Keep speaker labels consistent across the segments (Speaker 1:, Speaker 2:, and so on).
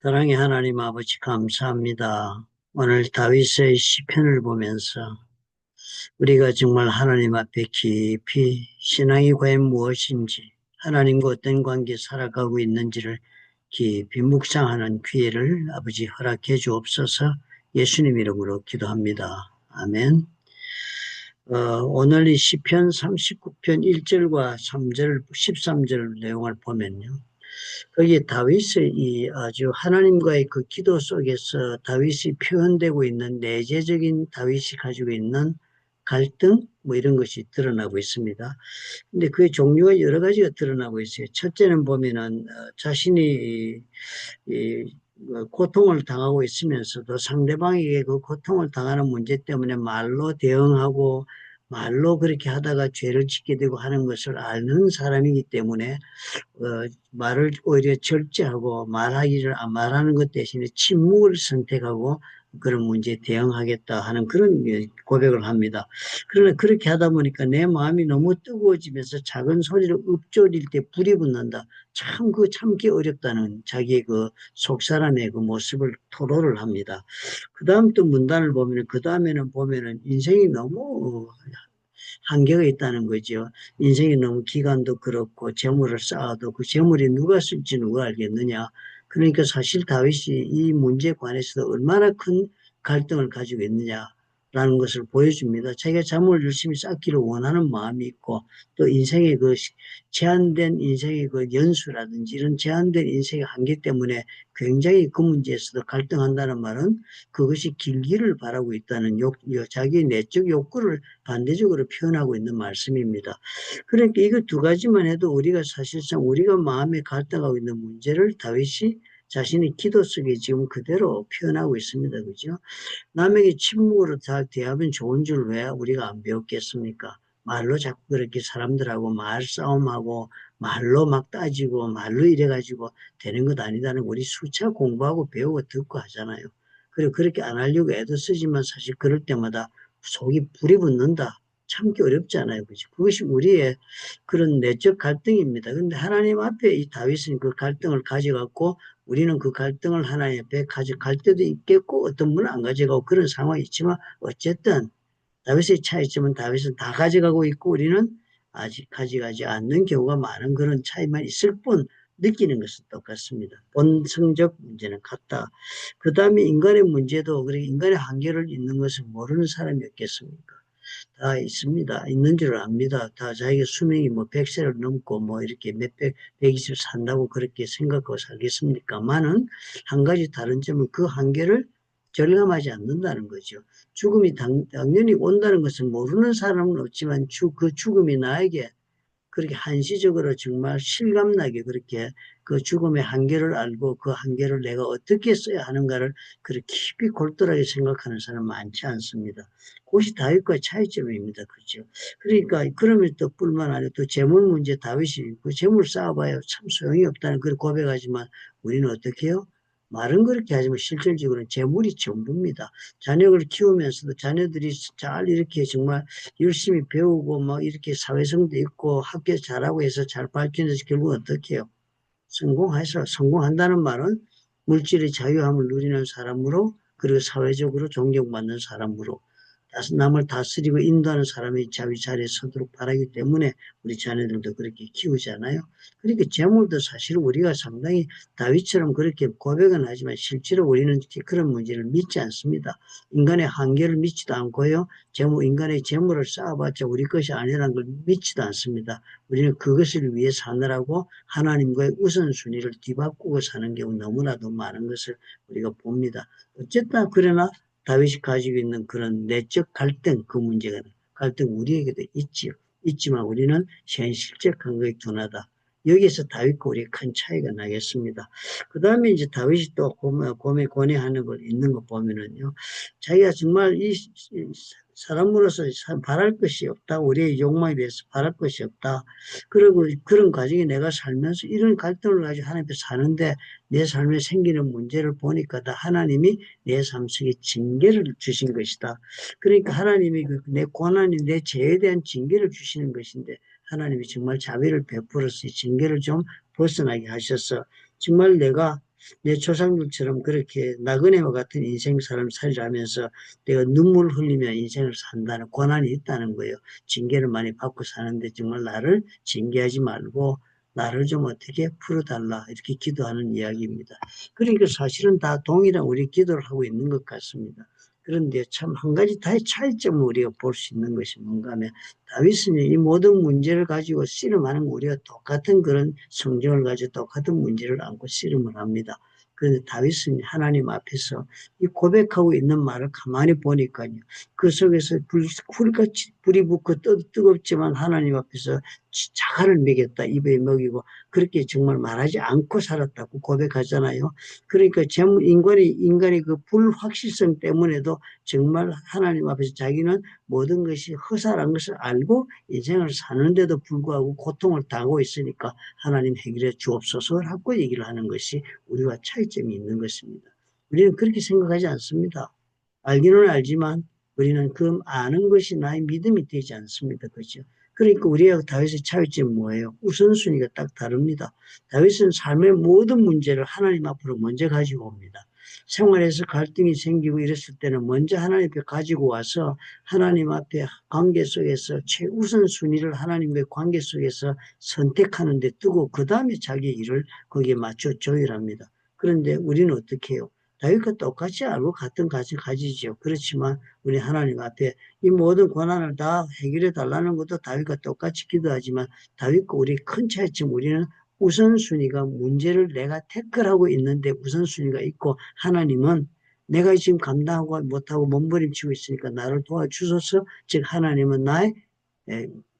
Speaker 1: 사랑의 하나님 아버지 감사합니다. 오늘 다윗의 시편을 보면서 우리가 정말 하나님 앞에 깊이 신앙이 과연 무엇인지 하나님과 어떤 관계 살아가고 있는지를 깊이 묵상하는 기회를 아버지 허락해 주옵소서 예수님 이름으로 기도합니다. 아멘. 어, 오늘 이 시편 39편 1절과 3절, 13절 내용을 보면요. 거기에 다윗의 이 아주 하나님과의 그 기도 속에서 다윗이 표현되고 있는 내재적인 다윗이 가지고 있는 갈등 뭐 이런 것이 드러나고 있습니다. 근데 그 종류가 여러 가지가 드러나고 있어요. 첫째는 보면은 어, 자신이 이, 이뭐 고통을 당하고 있으면서도 상대방에게 그 고통을 당하는 문제 때문에 말로 대응하고 말로 그렇게 하다가 죄를 짓게 되고 하는 것을 아는 사람이기 때문에 어, 말을 오히려 절제하고 말하기를 안 말하는 것 대신에 침묵을 선택하고 그런 문제에 대응하겠다 하는 그런 고백을 합니다. 그러나 그렇게 하다 보니까 내 마음이 너무 뜨거워지면서 작은 소리로 읊조릴 때 불이 붙는다. 참 그 참기 어렵다는 자기의 그 속사람의 그 모습을 토로를 합니다. 그 다음 또 문단을 보면 그 다음에는 보면은 인생이 너무 한계가 있다는 거죠. 인생이 너무 기간도 그렇고 재물을 쌓아도 그 재물이 누가 쓸지 누가 알겠느냐. 그러니까 사실 다윗이 이 문제에 관해서도 얼마나 큰 갈등을 가지고 있느냐. 라는 것을 보여줍니다. 자기가 잠을 열심히 쌓기를 원하는 마음이 있고 또 인생의 그 제한된 인생의 그 연수라든지 이런 제한된 인생의 한계 때문에 굉장히 그 문제에서도 갈등한다는 말은 그것이 길기를 바라고 있다는 욕, 자기의 내적 욕구를 반대적으로 표현하고 있는 말씀입니다. 그러니까 이거 두 가지만 해도 우리가 사실상 우리가 마음에 갈등하고 있는 문제를 다윗이 자신의 기도 속에 지금 그대로 표현하고 있습니다. 그죠? 남에게 침묵으로 다 대하면 좋은 줄 왜 우리가 안 배웠겠습니까? 말로 자꾸 그렇게 사람들하고 말싸움하고 말로 막 따지고 말로 이래가지고 되는 것 아니다는 우리 수차 공부하고 배우고 듣고 하잖아요. 그리고 그렇게 안 하려고 애도 쓰지만 사실 그럴 때마다 속이 불이 붙는다. 참기 어렵잖아요. 그죠? 그것이 우리의 그런 내적 갈등입니다. 근데 하나님 앞에 이 다윗은 그 갈등을 가져갖고 우리는 그 갈등을 하나님 앞에 가져갈 때도 있겠고 어떤 분은 안 가져가고 그런 상황이 있지만 어쨌든 다윗의 차이점은 다윗은 다 가져가고 있고 우리는 아직 가져가지 않는 경우가 많은 그런 차이만 있을 뿐 느끼는 것은 똑같습니다. 본성적 문제는 같다. 그 다음에 인간의 문제도 그렇게 인간의 한계를 있는 것을 모르는 사람이 없겠습니까? 다 있습니다. 있는 줄 압니다. 다 자기가 수명이 뭐 100세를 넘고 뭐 이렇게 몇백, 백이십 산다고 그렇게 생각하고 살겠습니까만은 한 가지 다른 점은 그 한계를 절감하지 않는다는 거죠. 죽음이 당, 당연히 온다는 것을 모르는 사람은 없지만 주, 그 죽음이 나에게 그렇게 한시적으로 정말 실감나게 그렇게 그 죽음의 한계를 알고 그 한계를 내가 어떻게 써야 하는가를 그렇게 깊이 골똘하게 생각하는 사람 많지 않습니다. 그것이 다윗과 차이점입니다. 그죠? 그러니까 그러면 또 뿐만 아니라 또 재물 문제 다윗이 그 재물 쌓아봐야 참 소용이 없다는 그걸 고백하지만 우리는 어떻게 해요? 말은 그렇게 하지만 실질적으로는 재물이 전부입니다. 자녀를 키우면서도 자녀들이 잘 이렇게 정말 열심히 배우고 막 이렇게 사회성도 있고 학교 잘하고 해서 잘 발전해서 결국 어떻게 해요? 성공해서 성공한다는 말은 물질의 자유함을 누리는 사람으로 그리고 사회적으로 존경받는 사람으로 남을 다스리고 인도하는 사람이 자기 자리에 서도록 바라기 때문에 우리 자녀들도 그렇게 키우잖아요. 그러니까 재물도 사실 우리가 상당히 다윗처럼 그렇게 고백은 하지만 실제로 우리는 그런 문제를 믿지 않습니다. 인간의 한계를 믿지도 않고요. 재물, 인간의 재물을 쌓아봤자 우리 것이 아니라는 걸 믿지도 않습니다. 우리는 그것을 위해 사느라고 하나님과의 우선순위를 뒤바꾸고 사는 경우 너무나도 많은 것을 우리가 봅니다. 어쨌든 그러나 다윗이 가지고 있는 그런 내적 갈등, 그 문제가 갈등 우리에게도 있지요. 있지만 우리는 현실적 한거에 둔하다. 여기서 다윗과 우리 큰 차이가 나겠습니다. 그 다음에 이제 다윗이 또 고매, 권해하는 걸 있는 거 보면은요. 자기가 정말 이 사람으로서 바랄 것이 없다. 우리의 욕망에 비해서 바랄 것이 없다. 그리고 그런 과정에 내가 살면서 이런 갈등을 가지고 하나님 앞에 사는데 내 삶에 생기는 문제를 보니까 다 하나님이 내 삶 속에 징계를 주신 것이다. 그러니까 하나님이 그내 고난이 내 죄에 대한 징계를 주시는 것인데 하나님이 정말 자비를 베풀어서 이 징계를 좀 벗어나게 하셔서 정말 내가 내 조상들처럼 그렇게 나그네와 같은 인생 사람 살이라면서 내가 눈물 흘리며 인생을 산다는 권한이 있다는 거예요. 징계를 많이 받고 사는데 정말 나를 징계하지 말고 나를 좀 어떻게 풀어달라 이렇게 기도하는 이야기입니다. 그러니까 사실은 다 동일한 우리 기도를 하고 있는 것 같습니다. 그런데 참 한 가지 다의 차이점을 우리가 볼 수 있는 것이 뭔가 하면 다윗은 이 모든 문제를 가지고 씨름하는 거 우리가 똑같은 그런 성경을 가지고 똑같은 문제를 안고 씨름을 합니다. 그런데 다윗은 하나님 앞에서 이 고백하고 있는 말을 가만히 보니까요. 그 속에서 불, 불같이 불이 붙고 뜨, 뜨겁지만 하나님 앞에서 자갈을 먹였다. 입에 먹이고 그렇게 정말 말하지 않고 살았다고 고백하잖아요. 그러니까 인간이, 인간의 그 불확실성 때문에도 정말 하나님 앞에서 자기는 모든 것이 허사란 것을 알고 인생을 사는데도 불구하고 고통을 당하고 있으니까 하나님 해결해 주옵소서라고 얘기를 하는 것이 우리와 차이점이 있는 것입니다. 우리는 그렇게 생각하지 않습니다. 알기는 알지만 우리는 그 아는 것이 나의 믿음이 되지 않습니다. 그죠? 그러니까 우리하고 다윗의 차이점이 뭐예요? 우선순위가 딱 다릅니다. 다윗은 삶의 모든 문제를 하나님 앞으로 먼저 가지고 옵니다. 생활에서 갈등이 생기고 이랬을 때는 먼저 하나님 앞에 가지고 와서 하나님 앞에 관계 속에서 최우선 순위를 하나님과의 관계 속에서 선택하는 데 두고 그 다음에 자기 일을 거기에 맞춰 조율합니다. 그런데 우리는 어떻게 해요? 다윗과 똑같이 알고 같은 가치 가지죠. 그렇지만 우리 하나님 앞에 이 모든 권한을 다 해결해 달라는 것도 다윗과 똑같이 기도하지만 다윗과 우리 큰 차이점 우리는 우선순위가 문제를 내가 태클하고 있는데 우선순위가 있고 하나님은 내가 지금 감당하고 못하고 몸부림치고 있으니까 나를 도와주소서 즉 하나님은 나의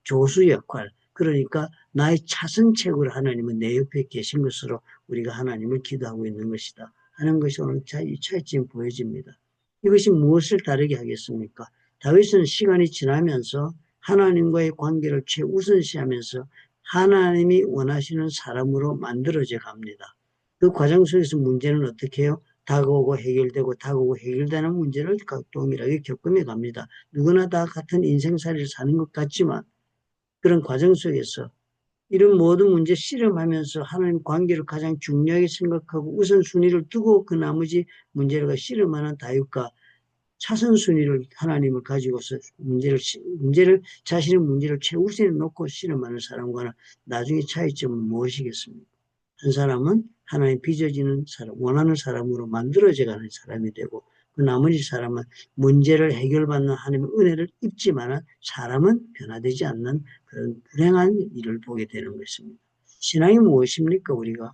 Speaker 1: 조수 역할 그러니까 나의 차선책으로 하나님은 내 옆에 계신 것으로 우리가 하나님을 기도하고 있는 것이다 하는 것이 오늘 차이점 보여집니다. 이것이 무엇을 다르게 하겠습니까? 다윗은 시간이 지나면서 하나님과의 관계를 최우선시하면서 하나님이 원하시는 사람으로 만들어져 갑니다. 그 과정 속에서 문제는 어떻게 해요? 다가오고 해결되고 다가오고 해결되는 문제를 동일하게 겪으며 갑니다. 누구나 다 같은 인생살이를 사는 것 같지만 그런 과정 속에서 이런 모든 문제 실험하면서 하나님 관계를 가장 중요하게 생각하고 우선순위를 두고 그 나머지 문제를 실험하는 다윗과 차선순위를 하나님을 가지고서 문제를, 문제를, 자신의 문제를 최우선에 놓고 실험하는 사람과는 나중에 차이점은 무엇이겠습니까? 한 사람은 하나님 빚어지는 사람, 원하는 사람으로 만들어져 가는 사람이 되고, 그 나머지 사람은 문제를 해결받는 하나님의 은혜를 입지만 사람은 변화되지 않는 그런 불행한 일을 보게 되는 것입니다. 신앙이 무엇입니까, 우리가?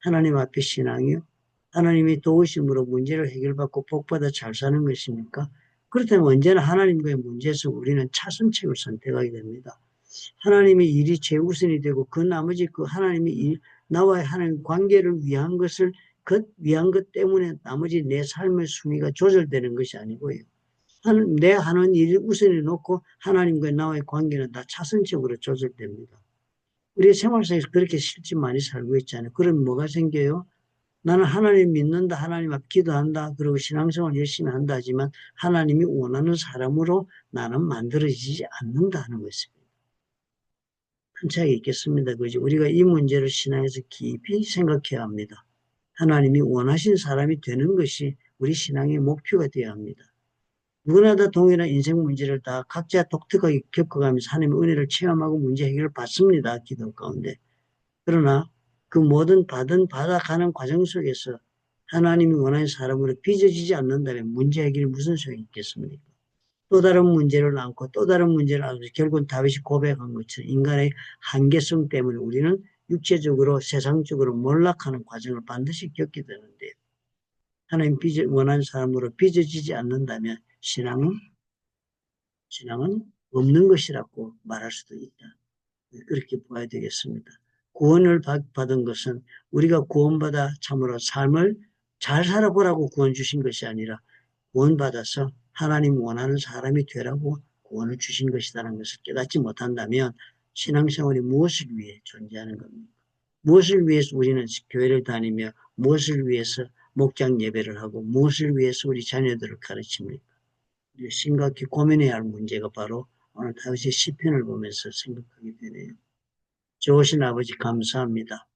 Speaker 1: 하나님 앞에 신앙이요? 하나님이 도우심으로 문제를 해결받고 복받아 잘 사는 것입니까? 그렇다면 언제나 하나님과의 문제에서 우리는 차선책을 선택하게 됩니다. 하나님의 일이 최우선이 되고 그 나머지 그 하나님의 일, 나와의 하나님 관계를 위한 것을 그 위한 것 때문에 나머지 내 삶의 순위가 조절되는 것이 아니고요. 내 하는 일을 우선에 놓고 하나님과 나와의 관계는 다 차선적으로 조절됩니다. 우리 생활 속에서 그렇게 실제 많이 살고 있잖아요. 그럼 뭐가 생겨요? 나는 하나님 믿는다, 하나님 앞 기도한다, 그리고 신앙생활 열심히 한다 하지만 하나님이 원하는 사람으로 나는 만들어지지 않는다 하는 것입니다. 큰 차이가 있겠습니다. 그죠? 우리가 이 문제를 신앙에서 깊이 생각해야 합니다. 하나님이 원하신 사람이 되는 것이 우리 신앙의 목표가 되어야 합니다. 누구나 다 동일한 인생 문제를 다 각자 독특하게 겪어가면서 하나님의 은혜를 체험하고 문제 해결을 받습니다. 기도 가운데. 그러나 그 모든 받은 받아가는 과정 속에서 하나님이 원하는 사람으로 빚어지지 않는다면 문제 해결이 무슨 소용이 있겠습니까? 또 다른 문제를 안고 또 다른 문제를 안고 결국은 다윗이 고백한 것처럼 인간의 한계성 때문에 우리는 육체적으로 세상적으로 몰락하는 과정을 반드시 겪게 되는데 하나님 빚어, 원하는 사람으로 빚어지지 않는다면 신앙은 신앙은 없는 것이라고 말할 수도 있다. 그렇게 봐야 되겠습니다. 구원을 받은 것은 우리가 구원받아 참으로 삶을 잘 살아보라고 구원 주신 것이 아니라 구원받아서 하나님 원하는 사람이 되라고 구원을 주신 것이라는 것을 깨닫지 못한다면 신앙생활이 무엇을 위해 존재하는 겁니까? 무엇을 위해서 우리는 교회를 다니며 무엇을 위해서 목장 예배를 하고 무엇을 위해서 우리 자녀들을 가르칩니까? 심각히 고민해야 할 문제가 바로 오늘 다윗의 시편을 보면서 생각하게 되네요. 좋으신 아버지 감사합니다.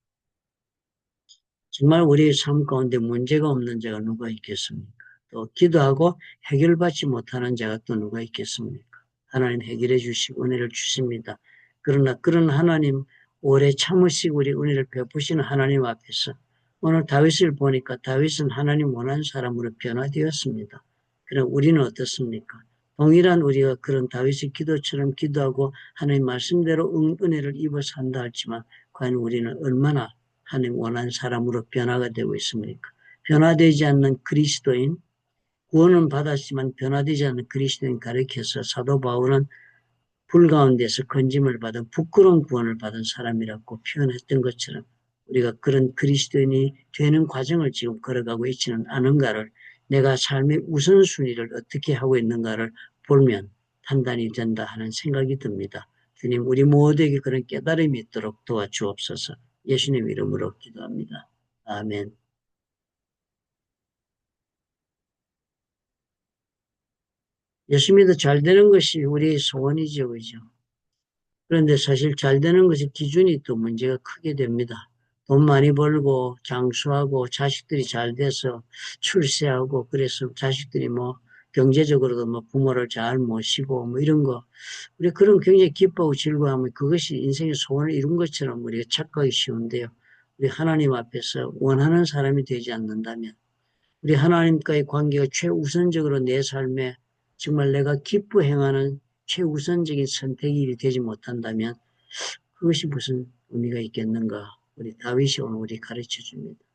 Speaker 1: 정말 우리의 삶 가운데 문제가 없는 자가 누가 있겠습니까? 또 기도하고 해결받지 못하는 자가 또 누가 있겠습니까? 하나님 해결해 주시고 은혜를 주십니다. 그러나 그런 하나님 오래 참으시고 우리 은혜를 베푸시는 하나님 앞에서 오늘 다윗을 보니까 다윗은 하나님 원하는 사람으로 변화되었습니다. 그럼 우리는 어떻습니까? 동일한 우리가 그런 다윗의 기도처럼 기도하고 하나님 말씀대로 은, 은혜를 입어 산다 할지만 과연 우리는 얼마나 하나님 원하는 사람으로 변화가 되고 있습니까? 변화되지 않는 그리스도인, 구원은 받았지만 변화되지 않는 그리스도인 가르쳐서 사도 바울은 불 가운데서 건짐을 받은 부끄러운 구원을 받은 사람이라고 표현했던 것처럼 우리가 그런 그리스도인이 되는 과정을 지금 걸어가고 있지는 않은가를 내가 삶의 우선순위를 어떻게 하고 있는가를 보면 판단이 된다 하는 생각이 듭니다. 주님 우리 모두에게 그런 깨달음이 있도록 도와주옵소서 예수님 이름으로 기도합니다. 아멘 예수 믿어 잘 되는 것이 우리의 소원이죠. 그죠? 그런데 사실 잘 되는 것의 기준이 또 문제가 크게 됩니다. 돈 많이 벌고 장수하고 자식들이 잘 돼서 출세하고 그래서 자식들이 뭐 경제적으로도 뭐 부모를 잘 모시고 뭐 이런 거 우리 그런 굉장히 기뻐하고 즐거워하면 그것이 인생의 소원을 이룬 것처럼 우리가 착각하기 쉬운데요. 우리 하나님 앞에서 원하는 사람이 되지 않는다면 우리 하나님과의 관계가 최우선적으로 내 삶에 정말 내가 기뻐 행하는 최우선적인 선택이 되지 못한다면 그것이 무슨 의미가 있겠는가 우리 다윗이 오늘 우리 가르쳐 줍니다.